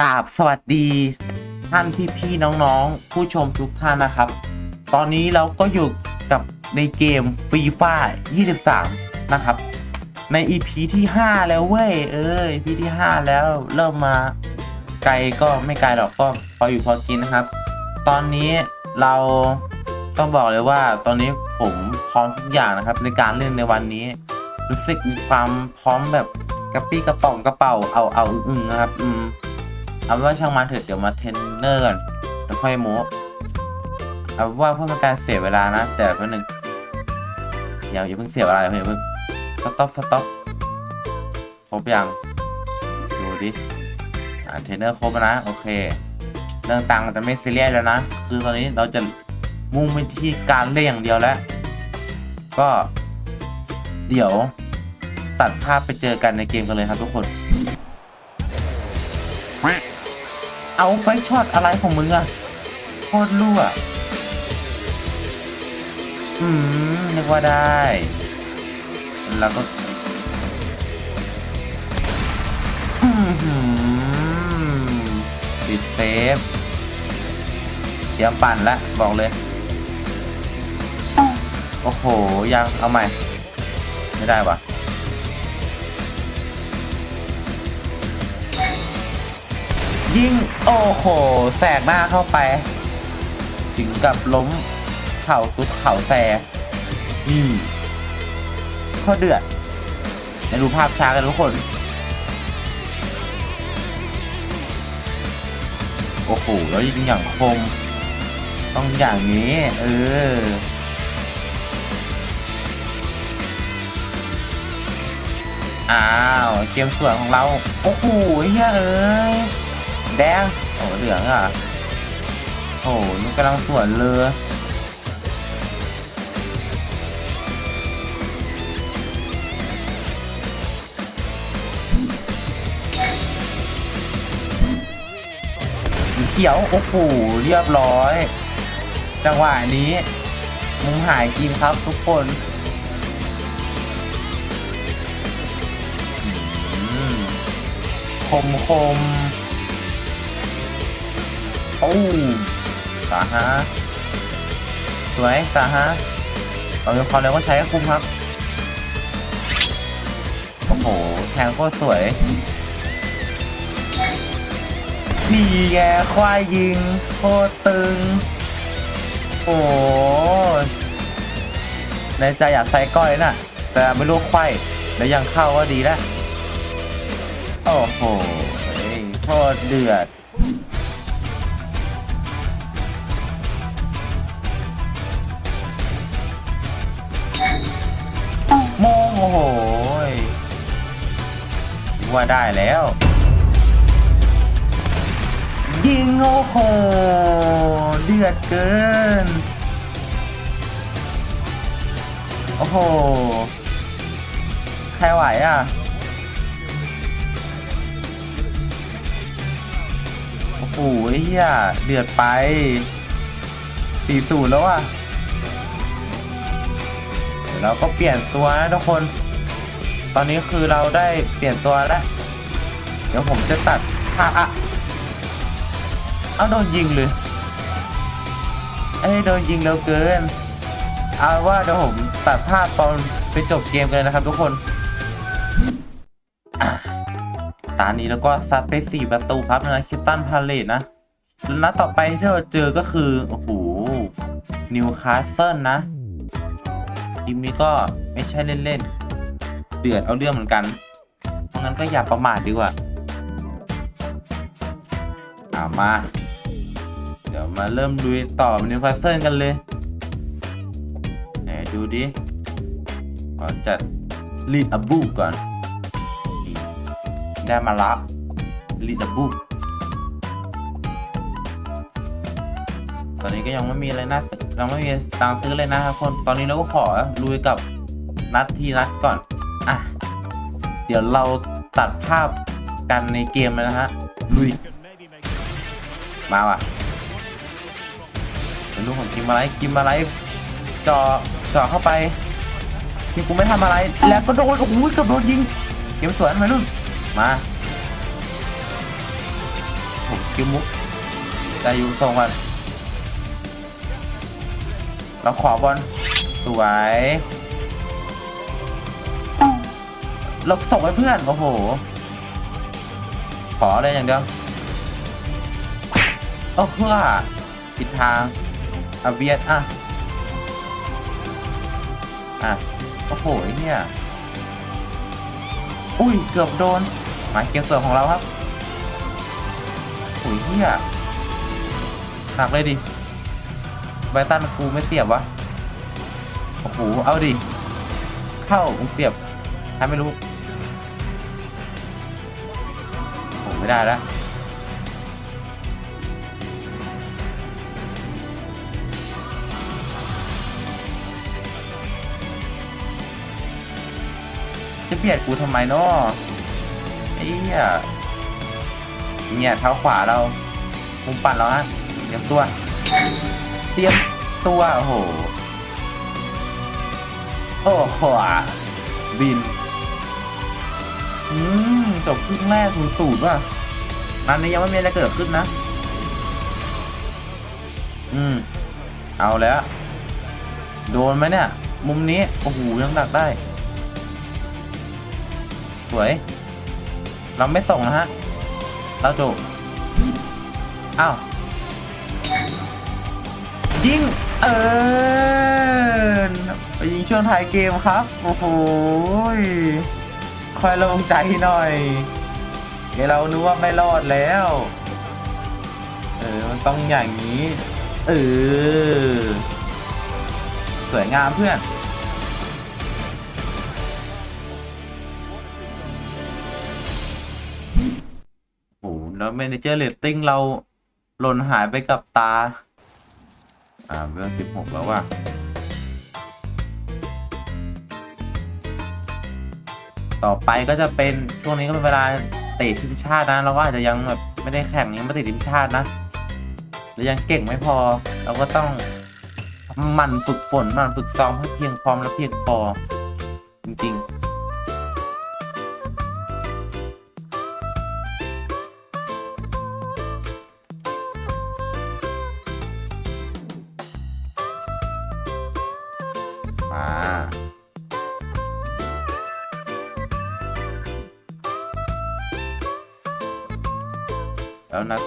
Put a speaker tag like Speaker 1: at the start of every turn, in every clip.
Speaker 1: กราบสวัสดีท่านพี่ๆน้องๆ ผู้ชมทุกท่านนะครับ ตอนนี้เราก็อยู่กับในเกมฟรีฟ่า23 นะครับ ใน EP ที่ 5 แล้วเว้ย เอ้ย EP ที่ 5 แล้วเริ่มมาไกลก็ไม่ไกลหรอกก็พออยู่พอกินนะครับ ตอนนี้เราต้องบอกเลยว่าตอนนี้ผมพร้อมทุกอย่างนะครับ ในการเล่นในวันนี้ รู้สึกมีความพร้อมแบบกระปี้กระป๋องกระเป๋าเอาเอาอึ้งนะครับ อืม เอาว่าช่างมันเถอะเดี๋ยวมาเทรนเนอร์ก่อนแล้วค่อยโม้เอาว่าเพื่อเป็นการเสียเวลานะ แต่เพื่อนหนึ่งอย่าอย่าเพิ่งเสียเวลาอย่าเพิ่งสต็อปสต็อปครบยังดูดิอ่าเทรนเนอร์ครบแล้วนะ โอเค เรื่องตังจะไม่ซีเรียสแล้วนะ คือตอนนี้เราจะมุ่งไปที่การเล่นอย่างเดียวแล้ว ก็เดี๋ยวตัดภาพไปเจอกันในเกมกันเลยครับทุกคน เอาไฟช็อตอะไรของมึงอะโคตรรั่วอืม นึกว่าได้ แล้วก็ อืมปิดเซฟ เตรียมปั่นล้วบอกเลย โอ้โห ยังเอาใหม่ ไม่ได้วะ ยิงโอ้โห แสกหน้าเข้าไป ถึงกับล้มเข่าสุดเข่าแซนี่ข้อเดือดมาดูภาพช้ากันทุกคน โอ้โห แล้วยิงอย่างคม ต้องอย่างนี้ เอออ้าว เกมสวยของเรา โอ้โหเฮ้ยเอ้ย แดง โอ้เหลืองอะ โอ้นี่กำลังสวนเลยเขียว โอ้โห เรียบร้อย จังหวะนี้ มุมหายกินครับทุกคนอืมคมคม โอ้สาฮะสวยสาฮะเรามีความเร็วก็ใช้คุ้มครับ โอ้โห แทงโคตรสวยนี่ไงควายยิง โคตรตึง โอ้ในใจอยากใส่ก้อยน่ะ แต่ไม่รู้ควายแล้วยังเข้าก็ดีแล้ว โอ้โหโคตรเดือด ว่าได้แล้ว ยิงโอ้โหเดือดเกิน โอ้โห ใครไหวอะ โอ้โหเฮียเดือดไปสี่ศูนย์แล้วอะเดี๋ยวเราก็เปลี่ยนตัวนะทุกคน ตอนนี้คือเราได้เปลี่ยนตัวแล้ว เดี๋ยวผมจะตัดท่าอะเอาโดนยิงเลยเอ้ยโดนยิงเร็วเกิน เอาว่าเดี๋ยวผมตัดภาพตอนไปจบเกมกันเลยนะครับทุกคนตานี้แล้วก็ซัดไป 4 ประตูครับนะคิตตันพาเลตนะแล้วนัดต่อไปที่เราเจอก็คือ โอ้โห นิวคาสเซิลนะทีมนี้ก็ไม่ใช่เล่นๆ เดือดเอาเรื่องเหมือนกัน เพราะงั้นก็อย่าประมาทดีกว่าอามา เดี๋ยวมาเริ่มดูต่อนิวคาสเซิลกันเลย ไหนดูดิขอจัดลีดอับูก่อน ได้มาละลีดอับูตอนนี้ก็ยังไม่มีอะไรน่าซื้อยังไม่มีตังซื้อเลยนะครับคน ตอนนี้เราก็ขอลุยกับนัดที่นัดก่อน อะ เดี๋ยวเราตัดภาพกันในเกมเลยนะฮะ ลุย มาว่ะเป็นลูกของกิมอะไรกิมอะไรจอจอเข้าไปนี่กูไม่ทำอะไร แล้วก็โดน โอ้โหเกือบโดนยิง เกมสวนไหมรุ่น มาผมคิวมุกได้อยู่ทรงกันเราขอบอลสวย เราส่งให้เพื่อน โอ้โห ขอเลยอย่างเดียวโอ้เพื่อผิดทางอาเวียดอะ อะ โอ้โหเนี่ยอุ้ย เกือบโดน หมายเกมเสร์ฟของเราครับโอ้ยเฮียหักเลยดิไบตันกูไม่เสียบวะ โอ้โห เอาดิ เข้ามึงเสียบใครไม่รู้ ไม่ได้แล้วจะเบียดกูทำไมเนาะไอ้เหี้ยเนี่ยเท้าขวาเรามุมปั่นเราฮะเตรียมตัว เตรียมตัว โอ้โห โอ้โหบิน อืม จบครึ่งแรกศูนย์ศูนย์ว่ะ นันนี้ยังไม่มีอะไรเกิดขึ้นนะ อืม เอาแล้ว โดนไหมเนี่ย มุมนี้ โอ้โห ยังดักได้ สวย เราไม่ส่งนะฮะ เราจบอ้าว ยิง เออไปยิงช่วงท้ายเกมครับ โอ้โหคอยลงใจหน่อย เดี๋ยวเรานึกว่าไม่รอดแล้ว เออ มันต้องอย่างนี้ เออ สวยงามเพื่อน โอ้โหแล้วเมนเจอร์เรตติ้งเราหล่นหายไปกับตา อ่าเวลสิบหกแล้วว่ะต่อไปก็จะเป็นช่วงนี้ก็เป็นเวลา เตะทีมชาตินะ เราก็อาจจะยังแบบไม่ได้แข่งยังไม่ติดทีมชาตินะหรือยังเก่งไม่พอ เราก็ต้องมันฝึกฝนมันฝึกซ้อมให้เพียงพร้อมและเพียงพอจริงๆ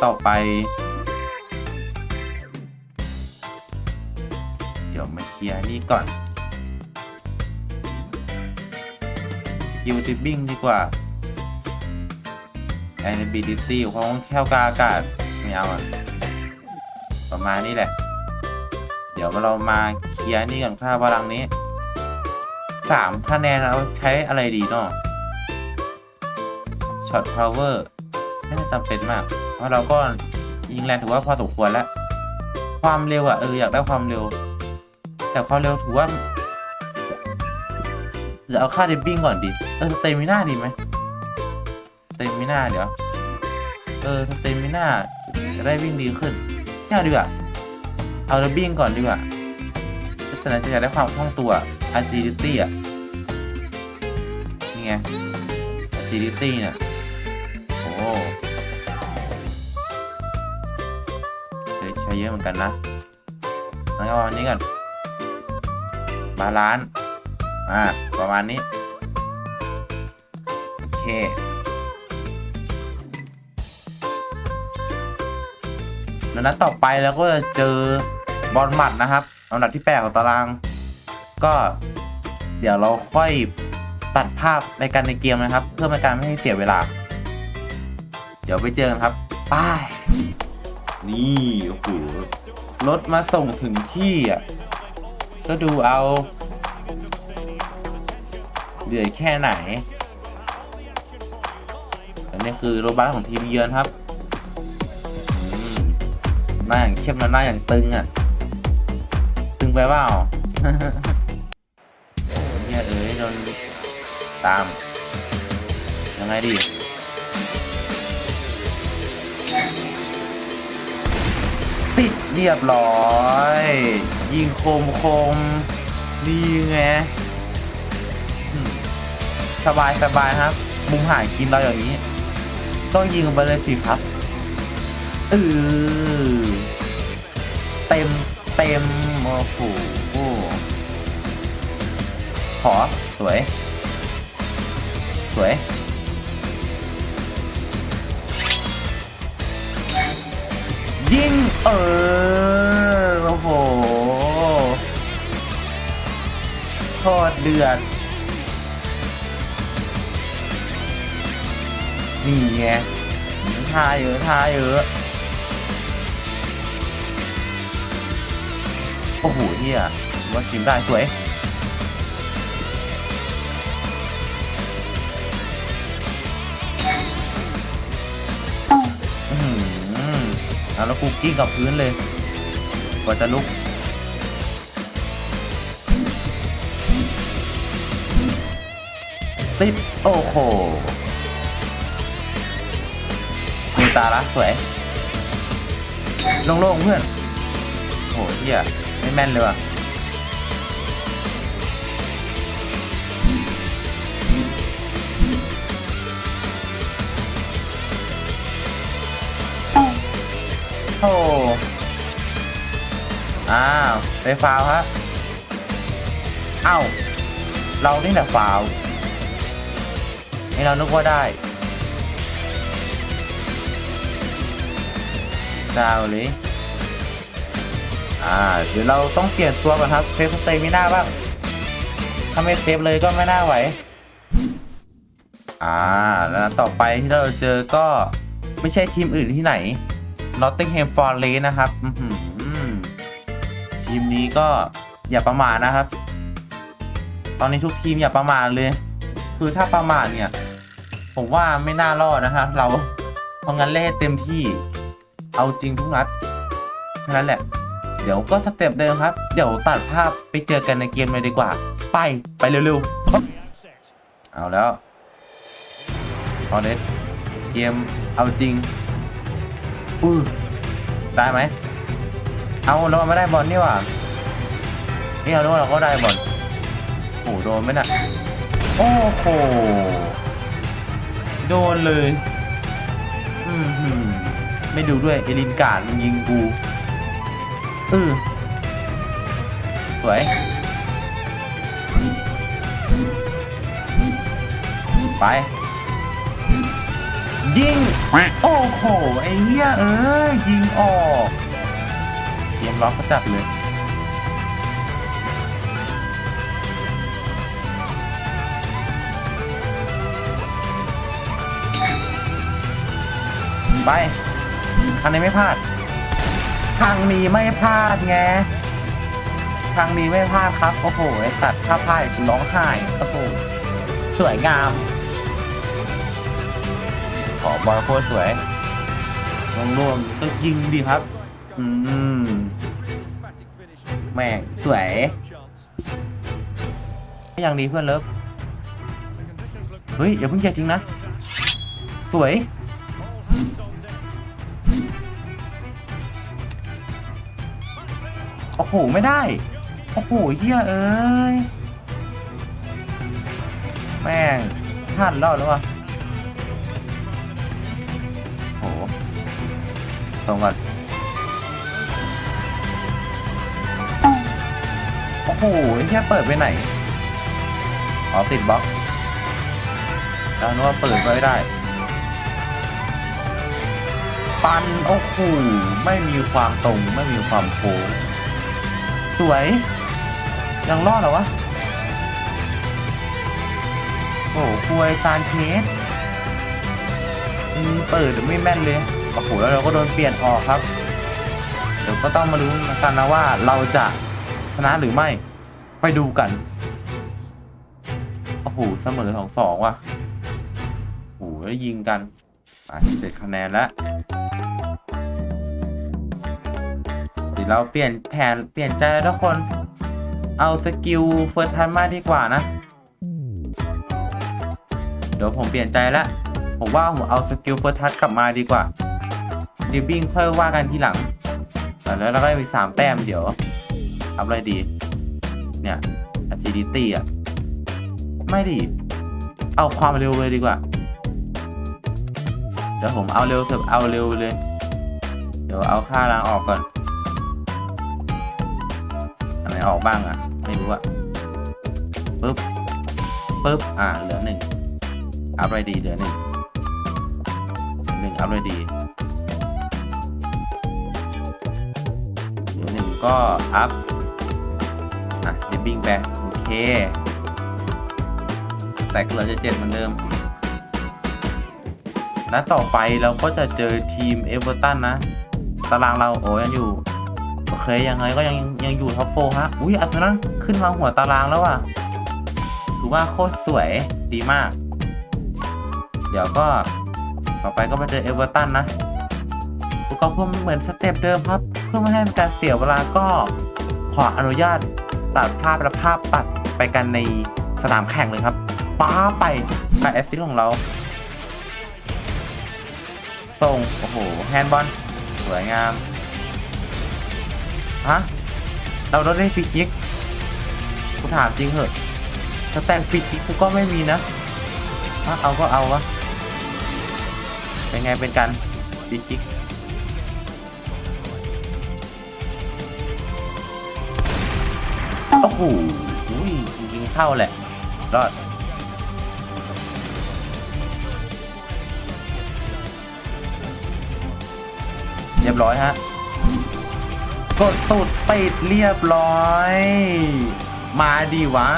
Speaker 1: ต่อไป เดี๋ยวมาเคลียร์นี่ก่อน สกิลติปบิ้งดีกว่า Ability ของแค่วกาอากาศไม่เอาอะประมาณนี้แหละ เดี๋ยวเรามาเคลียร์นี่ก่อนค่าพลังนี้สามคะแนนเราใช้อะไรดีเนาะช็อตพาวเวอร์ไม่จำเป็นมาก เพราะเราก็ยิงแรงถือว่าพอสมควรแล้ว ความเร็วอะเอออยากได้ความเร็ว แต่ความเร็วถือว่าเดี๋ยวเอาค่าเดบบิ้งก่อนดิเออสเตมิน่าดีไหมสเตมิน่าเดี๋ยว เออสเตมิน่าจะได้วิ่งดีขึ้นไม่เอาดีกว่าเอาเดบบิ้งก่อนดีกว่าแต่นั้นจะอยากได้ความคล่องตัว agility อะนี่ไง agility เนี่ยโอ้ เยอะเหมือนกันนะแล้วก็อันนี้ก่อนบาลานซ์อ่าประมาณนี้โอเคแล้วนัดต่อไปเราก็จะเจอบอลหมัดนะครับอันดับที่8ของตาราง ก็เดี๋ยวเราค่อยตัดภาพในการในเกมนะครับ เพื่อเป็นการไม่ให้เสียเวลา เดี๋ยวไปเจอกันครับไป้าย นี่โอ้โหรถมาส่งถึงที่อะ ก็ดูเอาเหนื่อยแค่ไหน อันนี้คือโรบัสของทีมเยือนครับหน้าอย่างเข้มและหน้าอย่างตึงอะ ตึงไปเปล่าเนี่ยเอ้ยโดนตาม ยังไงดี เรียบร้อย ยิงคมคมดีไงสบายสบายครับ มุมหายกินเราอย่างนี้ ต้องยิงไปเลยสิครับเออเต็มเต็มโอ้โหขอสวย สวย ยิงเออโอ้โหโคตรเดือดนี่ไงท่าเยอะท่าเยอะโอ้โหเฮียว่าทีมได้สวย แล้วกูกิ้งกับพื้นเลยกว่าจะลุกติดโอ้โหมีตาละสวย โล่งๆเพื่อน โอ้เฮียไม่แม่นเลยว่ะ โอ้อ้าวไปฟาวฮะเอ้าเรานี่แหละฟาวนี่เรานึกว่าได้เจ้าเลยอ่าเดี๋ยวเราต้องเปลี่ยนตัวก่อนครับ เซฟสเตมิน่าบ้าง ถ้าไม่เซฟเลยก็ไม่น่าไหว อ่า แล้วต่อไปที่เราเจอก็ไม่ใช่ทีมอื่นที่ไหน Nottingham Forest นะครับทีมนี้ก็อย่าประมาทนะครับ ตอนนี้ทุกทีมอย่าประมาทเลย คือถ้าประมาทเนี่ย ผมว่าไม่น่ารอดนะครับ เราเพราะงั้นเล่นเต็มที่ เอาจริงทุกนัดแค่นั้นแหละ เดี๋ยวก็สเต็ปเดิมครับ เดี๋ยวตัดภาพไปเจอกันในเกมเลยดีกว่า ไปไปเร็วๆ เอาแล้วตอนนี้เกมเอาจริง อือได้ไหม เอาเราไม่ได้บอลนี่หว่านี่เรารู้ว่าเราก็ได้บอลโอ้โดนไหมน่ะโอ้โห โดนเลย อืมหืมไม่ดูด้วยเอลินการ์ดมันยิงกูเออสวย ไป ยิง โอ้โห ไอ้เหี้ยเอ้ยยิงออกเกมล็อกก็จัดเลย ไปครั้งนี้ไม่พลาดครั้งนี้ไม่พลาดไงครั้งนี้ไม่พลาดครับ โอ้โห ไอสัตว์ถ้าพลาดกูร้องไห้ โอ้โห สวยงาม ขอบอลโคตรสวยลงรวมๆก็ยิงดีครับ อืม แม่งสวยอย่างดีเพื่อนเลิฟ เฮ้ยอย่าเพิ่งแกทิ้งนะ สวย โอ้โห ไม่ได้ โอ้โหเฮียเอ้ย แม่งพลาดรอดแล้ววะ ส่งก่อนโอ้โหแค่เปิดไปไหนอ๋อติดบล็อกแล้วนึกว่าเปิดไว้ได้ ปันโอ้โหไม่มีความตรงไม่มีความโค้งสวย ยังรอดเหรอวะ โอ้โหคุยซานเชสเปิดไม่แม่นเลย โอ้โหแล้วเราก็โดนเปลี่ยนออกครับ เดี๋ยวก็ต้องมารู้กันนะว่าเราจะชนะหรือไม่ไปดูกันโอ้โหเสมอของสองว่ะโอ้โหแล้วยิงกันอะเจ็ดคะแนนแล้วเดี๋ยวเราเปลี่ยนแผนเปลี่ยนใจแล้วทุกคน เอาสกิลเฟิร์สทันมาดีกว่านะ เดี๋ยวผมเปลี่ยนใจแล้วผมว่าผมเอาสกิลเฟิร์สทัชกลับมาดีกว่า ดิบบิ้งค่อยว่ากันทีหลังแล้วเราก็มีสามแต้มเดี๋ยวทำอะไรดี เนี่ย agility อะ ไม่ดี เอาความเร็วเลยดีกว่า เดี๋ยวผมเอาเร็วเถอะเอาเร็วเลย เดี๋ยวเอาค่าล้างออกก่อนอะไรออกบ้างอะ ไม่รู้อะปึ๊บปึ๊บอ่าเหลือหนึ่งอัพไรดีเหลือหนึ่งหนึ่งอัพไรดี ก็อัพอะเดบบิ้งไปโอเคแต่เหลือจะเจ็ดเหมือนเดิมและต่อไปเราก็จะเจอทีมเอเวอร์ตันนะ ตารางเราโอ้ยังอยู่ โอเคยังไงก็ยังยังอยู่ท็อปโฟฮะ อุ้ยอาร์เซนอลขึ้นมาหัวตารางแล้วว่ะถือว่าโคตรสวยดีมาก เดี๋ยวก็ต่อไปก็มาเจอเอเวอร์ตันนะ กรณ์เพื่อเหมือนสเต็ปเดิมครับ เพื่อไม่ให้เป็นการเสียเวลาก็ขออนุญาตตัดภาพและภาพตัดไปกันในสนามแข่งเลยครับป้าไปการแอสซิสของเราส่งโอ้โหแฮนด์บอลสวยงามฮะเราได้ฟรีคิกกูถามจริงเหอะสแต็กฟรีคิกกูก็ไม่มีนะฮะเอาก็เอาวะเป็นไงเป็นกันฟรีคิก โอ้โหยิงเข้าแหละรอดเรียบร้อยฮะกดสุดปิดเรียบร้อย มาดีวะ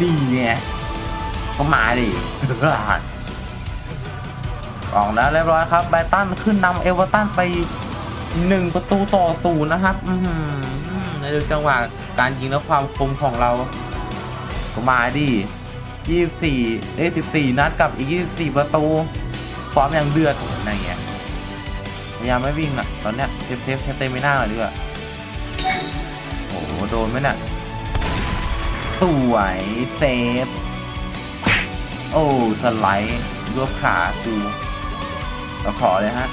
Speaker 1: นี่ไงก็มาดิออกแล้วเรียบร้อยครับ ไบตันขึ้นนำเอเวอร์ตันไป หนึ่งประตูต่อศูนย์นะครับอืมในจังหวะการยิงและความคมของเราก็มาดิ24เอ้ย14 นัดกับอีก 24 ประตูฟอร์มอย่างเดือดอะไรเงี้ยพยายามไม่วิ่งอะ ตอนเนี้ยเซฟเซฟเซฟเต็มไม่น่าหน่อยดีกว่าโอ้โหโดนไหมเนี่ยสวยเซฟ โอ้สไลด์รวบขากูเราขอเลยฮะ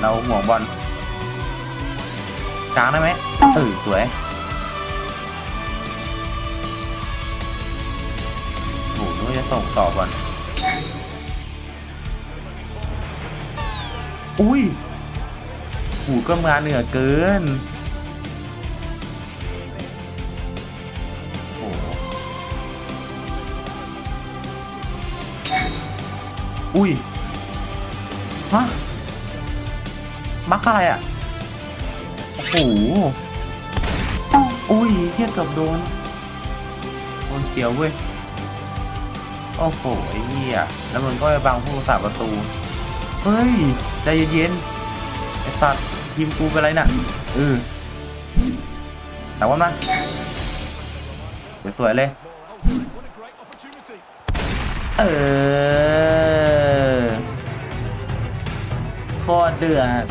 Speaker 1: เราห่วงบอล กลางได้ไหมเออสวยโอ้โหนึกว่าจะส่งต่อบอลอุ้ยหูก็มาเหนือเกินอุ้ย ฮะ มักอะไรอะ โอ้โหอุ้ยเทียกือบโดน โดนเสียวเว้ย โอ้โหไอ้เหี้ยแล้วมันก็ไปบังผู้รักษาประตู เฮ้ย ใจเย็นๆ ไอ้สัตว์ทีมกูเป็นไรน่ะเออแต่ว่ามาสวยๆเลย เออโคตรเดือด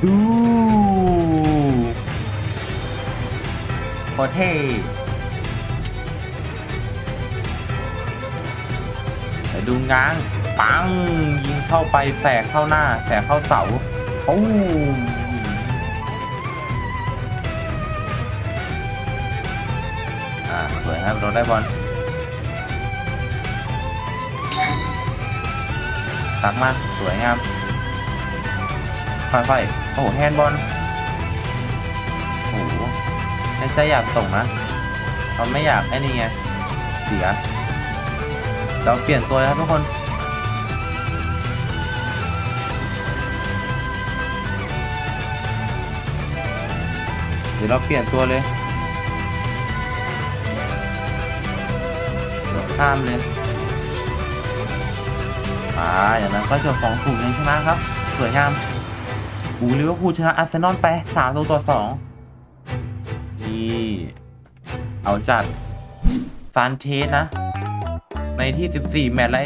Speaker 1: สู้ คตรเท่ไปดูง้างปังยิงเข้าไปแสกเข้าหน้า แสกเข้าเสาโอ้อ่าสวยครับเราได้บอลตักมา สวยงาม ค่อยๆ โอ้โหแฮนด์บอล ในใจอยากส่งนะเราไม่อยากไอ้นี่ไงเสีย เราเปลี่ยนตัวเลยครับทุกคนเดี๋ยวเราเปลี่ยนตัวเลยเดี๋ยวข้ามเลยอ่าอย่างนั้นก็จบสองศูนย์ยังชนะครับ สวยงามอูลิเวอร์พูลชนะอาร์เซนอลไปสามตัวต่อสอง นี่เอาจัดซานเทสนะ ในที่ 14 แมตช์ไล่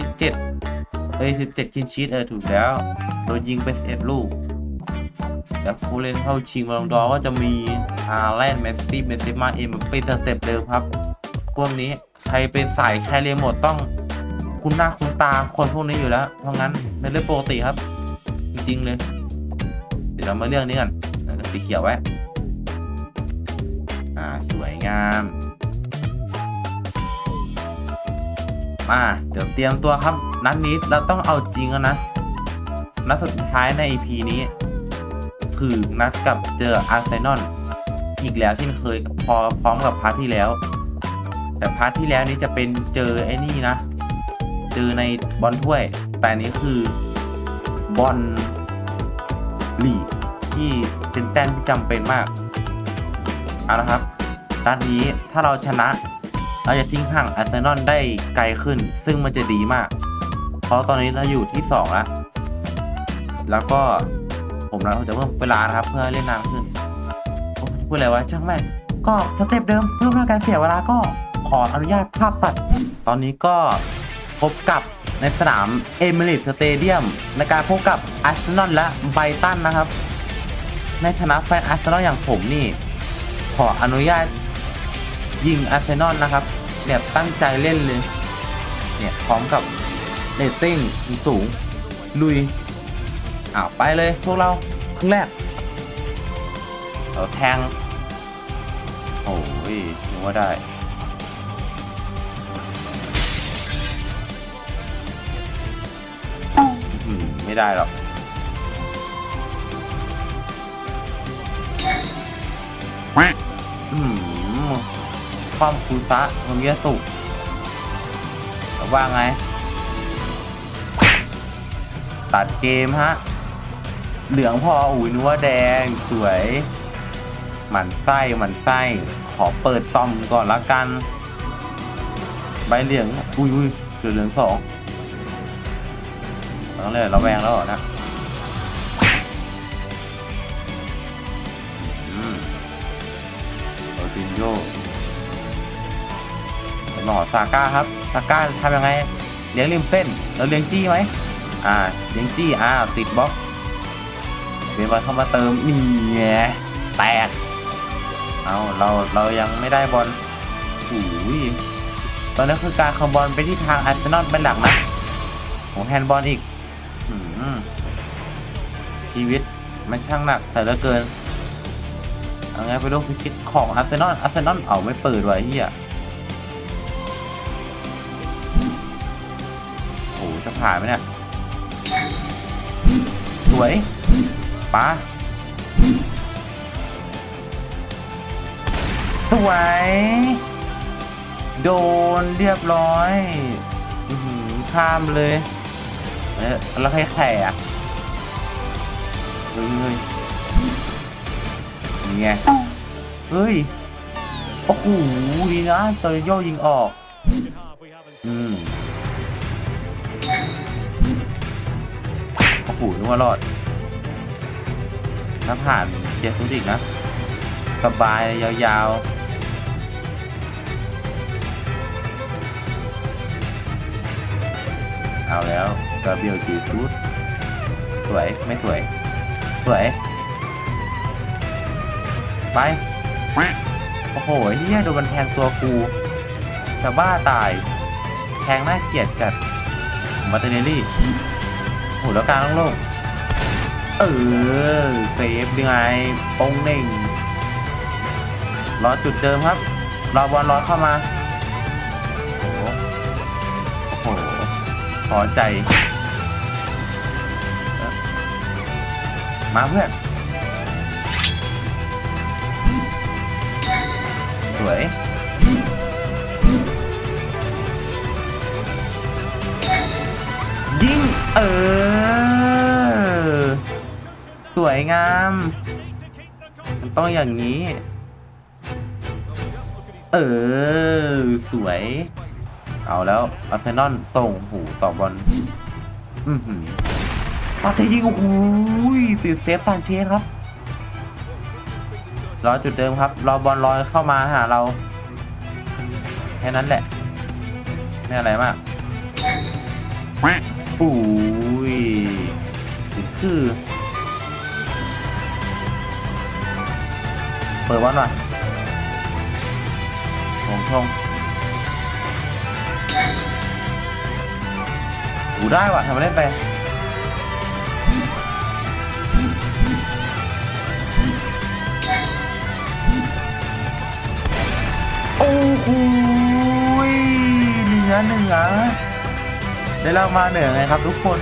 Speaker 1: 7เอ้ย 17 คินชีตเออ ถูกแล้ว โดนยิงไป11ลูก แล้วผู้เล่นเข้าชิงบอลลงดอก็จะมีฮาแลนด์เมสซี่เบนเซม่าเอ็มเป็นสเต็ปเดิมครับ พวกนี้ใครเป็นสายแครเรียหมดต้องคุ้นหน้าคุ้นตาคนพวกนี้อยู่แล้ว เพราะงั้นเป็นเรื่องปกติครับ จริงๆเลย เดี๋ยวเรามาเรื่องนี้กันสีเขียวไว้ อ่าสวยงาม มาเดี๋ยวเตรียมตัวครับ นัดนี้เราต้องเอาจริงแล้วนะ นัดสุดท้ายใน EP นี้ คือนัดกับเจออาร์เซนอลอีกแล้วเช่นเคยพอพร้อมกับพาร์ทที่แล้ว แต่พาร์ทที่แล้วนี้จะเป็นเจอไอ้นี่นะ เจอในบอลถ้วย แต่นนี้คือบอลลีกที่เป็นแต้มที่จำเป็นมาก เอาละครับ ด้านนี้ถ้าเราชนะ เราจะทิ้งห่างอาร์เซนอลได้ไกลขึ้น ซึ่งมันจะดีมาก เพราะตอนนี้เราอยู่ที่2แล้วแล้วก็ผมเราจะเพิ่มเวลานะครับ เพื่อเล่นนานขึ้นพูดอะไรวะช่างแม่งก็สเต็ปเดิมเพื่อไม่ให้การเสียเวลาก็ขออนุญาตภาพตัด ตอนนี้ก็พบกับในสนามเอมิเรตสเตเดียมในการพบกับอาร์เซนอลและไบรตันนะครับ ในฐานะแฟนอาร์เซนอลอย่างผมนี่ ขออนุญาต ยิงอาร์เซนอลนะครับเนี่ยตั้งใจเล่นเลย เนี่ยพร้อมกับเรตติ้งสูง ลุยอ้าวไปเลยพวกเราครึ่งแรกเราแทง โอ้ยนึกว่าได้ ไม่ได้หรอกอืม ความคูซะมันเยอะสุแล้วว่าไง ตัดเกมฮะ เหลืองพออุ้ยนึกว่าแดงสวย หมันไส้หมันไส้ ขอเปิดตอมก่อนละกัน ใบเหลือง อุ้ยอุ้ยเจอเหลืองสองต้องเลยระแวงแล้วเหรอนะอืมโรจินโย หน่อซาก้าครับซาก้าทำยังไงเลี้ยงริมเส้นเราเลี้ยงจี้ไหมอ่าเลี้ยงจี้อ่าติดบล็อกเดี๋ยวมาเข้ามาเติมนี่ไงแตกเอาเราเรายังไม่ได้บอลโอ้ยตอนนี้คือการคอมบอลไปที่ทางอาร์เซนอลเป็นหลักนะโหแฮนด์บอลอีกอชีวิตมันช่างหนักแต่ลือเกินเอาไงไปดูฟิคิดของอาร์เซนอลอาร์เซนอลเอาไม่เปิดไว้เฮีย หานไหมเนี่ย สวยปาสวย โดนเรียบร้อยอื้อหือข้ามเลย เออแล้วใครแข่อะเฮ้ยยนี่ไง เฮ้ย โอ้โหดีนะตอริโยยิงออก อืม โอ้โหนึกว่ารอดถ้าผ่านเชียร์ซูดิกนะสบายยาวๆ เอาแล้วกาเบียลจีซูดสวย ไม่สวย สวย ไป โอ้โหเฮียโดนมันแทงตัวกูจะบ้าตาย แทงน่าเกลียดจัดมาเตเนลลี่ โหแล้วกลางโลก เออเซฟยังไงปงเน่งรอจุดเดิมครับ รอบอลรอเข้ามา โอ้โหโอ้โหพอใจ มาเพื่อน สวย เออ สวยงาม มันต้องอย่างนี้ เออ สวย เอาแล้วอาร์เซนอลส่งหูต่อบอลอือหือปาเตยิงโอ้โหติดเซฟซันเชสครับรอจุดเดิมครับรอบอลลอยเข้ามาหาเรา แค่นั้นแหละ ไม่อะไรมากุ้ยคือเปิดบอลหน่อยชงชงอูได้ว่ะทำมาเล่นไปโอ้โหเหนือเหนือ ได้เรามาเหนือไงครับ ทุกคน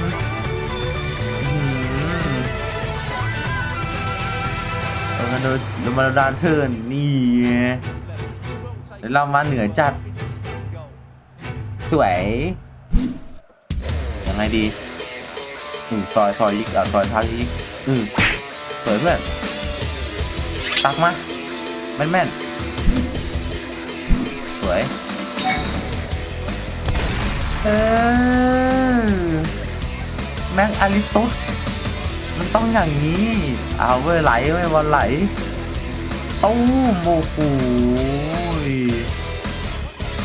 Speaker 1: มาโดนมาดานเชิญนี่ได้เรามาเหนือจัดสวยยังไงดีอือซอยซอยยิกอะซอยพักยิกอือสวยเพื่อนตักมาแม่นแม่นสวยเออ ม็กอาริตุสมันต้องอย่างนี้ เอาเว้ยไหลเว้ยวันไหลตู้มโมโห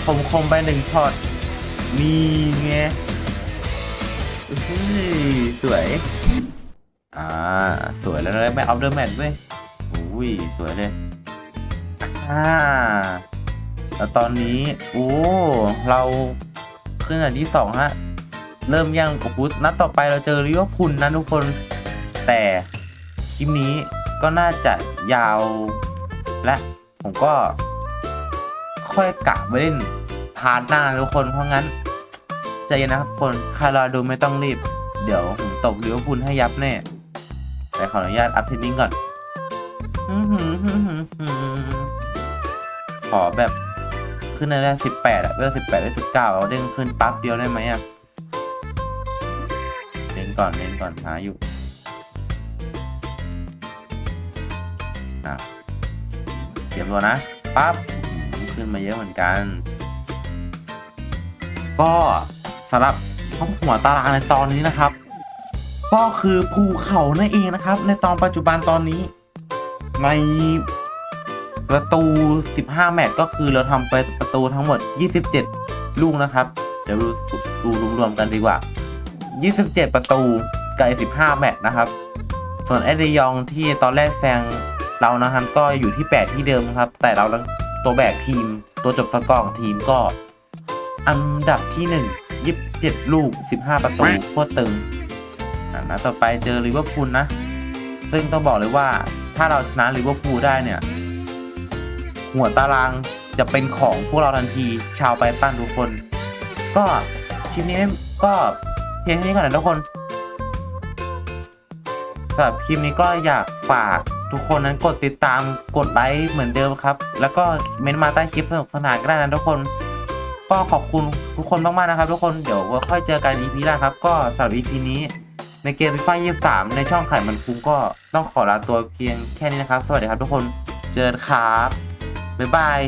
Speaker 1: ผมคมไปหนึ่งช็อตนี่ไงเฮ้ยสวย อ่า สวยแล้วนะไม่เอาเดอร์แมทเว้ยอุ้ย สวยเลย อ่า แล้วตอนนี้ โอ้ เราขึ้นอันที่สองฮะ เริ่มยังโอ้โหนัดต่อไปเราเจอลิเวอร์พูลนะทุกคน แต่คลิปนี้ก็น่าจะยาว และผมก็ ค่อยกะไปเล่นพาร์ทหน้าทุกคนเพราะงั้นใจเย็นนะครับคนใครรอดูไม่ต้องรีบ เดี๋ยวผมตบลิเวอร์พูลให้ยับแน่ แต่ขออนุญาตอัพเทนนิ่งก่อนขอแบบขึ้นในแรกสิบแปดอะเวลสิบแปดเวลสิบเก้าเอาเด้งขึ้นปั๊บเดียวได้ไหมอะเล่น ก่อนเล่นก่อนหาอยู่อะเตรียมตัวนะปั๊บขึ้นมาเยอะเหมือนกัน ก็สำหรับข้องหัวตารางในตอนนี้นะครับ ก็คือภูเขานั่นเองนะครับ ในตอนปัจจุบันตอนนี้ ในประตู 15 แมตช์ก็คือเราทำไปประตูทั้งหมด 27 ลูกนะครับ เดี๋ยวดูรวมๆกันดีกว่า 27 ประตูกับ 15 แมตช์นะครับ ส่วนเอเดยองที่ตอนแรกแซงเรานะครับก็อยู่ที่ 8 ที่เดิมครับ แต่เราตัวแบกทีม ตัวจบสกอร์ของทีมก็อันดับที่ 1 27 ลูก 15 ประตูโคตรตึงอะนะต่อไปเจอลิเวอร์พูลนะ ซึ่งต้องบอกเลยว่าถ้าเราชนะลิเวอร์พูลได้เนี่ย หัวตารางจะเป็นของพวกเราทันทีชาวไปตันทุกคน ก็คลิปนี้ก็ เพียงแค่นี้ก่อนนะทุกคนสำหรับคลิปนี้ก็อยากฝากทุกคนนั้นกดติดตามกดไลค์เหมือนเดิมครับ แล้วก็เม้นมาใต้คลิปสนุกสนานก็ได้นะทุกคน ก็ขอบคุณทุกคนมากๆนะครับ ทุกคนเดี๋ยวไว้ค่อยเจอกัน EP หน้าครับ ก็สำหรับ EP นี้ในเกมฟีฟ่า23 ในช่องไข่มันคุ้มก็ต้องขอลาตัวเพียงแค่นี้นะครับ สวัสดีครับทุกคนเจอกันครับบ๊ายบาย